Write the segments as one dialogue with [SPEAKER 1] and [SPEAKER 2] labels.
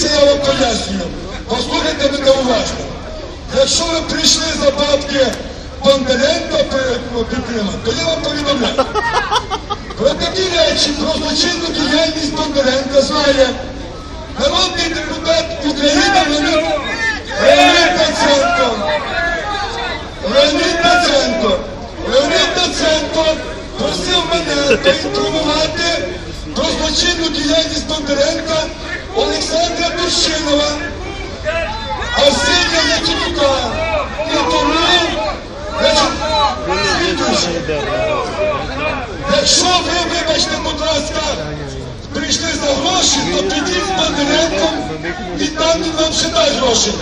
[SPEAKER 1] Дивіться, я вам пояснюю. Послухайте мене уважно. Якщо ви прийшли за бабки Бондаренка перед- ну, підтримати, то я вам повідомляю. Про такі речі, про злочинну діяльність Бондаренка знає народний депутат України Леонід Даценко. Леонід Даценко. Леонід Даценко просив мене поінформувати про злочинну діяльність Бондаренка Якщо ви, вибачте, будь ласка, прийшли за гроші, то підіть з Бондаренком і там він вам ще дасть гроші.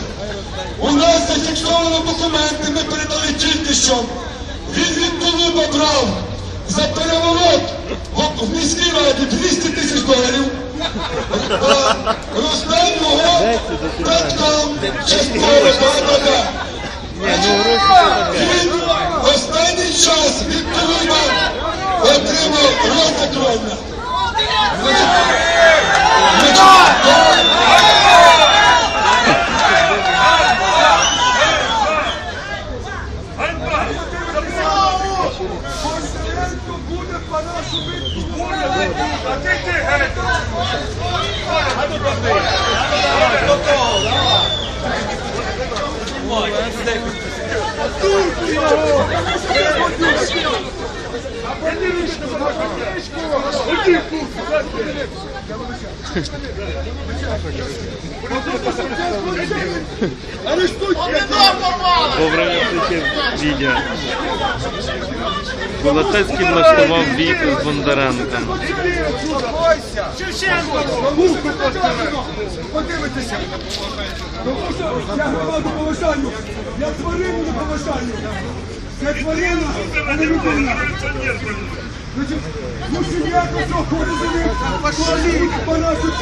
[SPEAKER 1] У нас зафіксовано документи, ми передали тільки що. Він від Тулуба брав за переворот в- міській раді 200 тисяч доларів. Роздав його браткам частково, да-да-да. Він останній час від Тулуба отримав розакровня.
[SPEAKER 2] Порошенко буде по-нашому відтворювати. А ти
[SPEAKER 3] включив відео. Волотецький влаштував бійку з Бондаренком.
[SPEAKER 2] Подивитися. Тому що я громаду поважаю. Я тварину не поважаю. Я тварина, а не людина. Значить, ну сім'я козок, розумієте? По нашу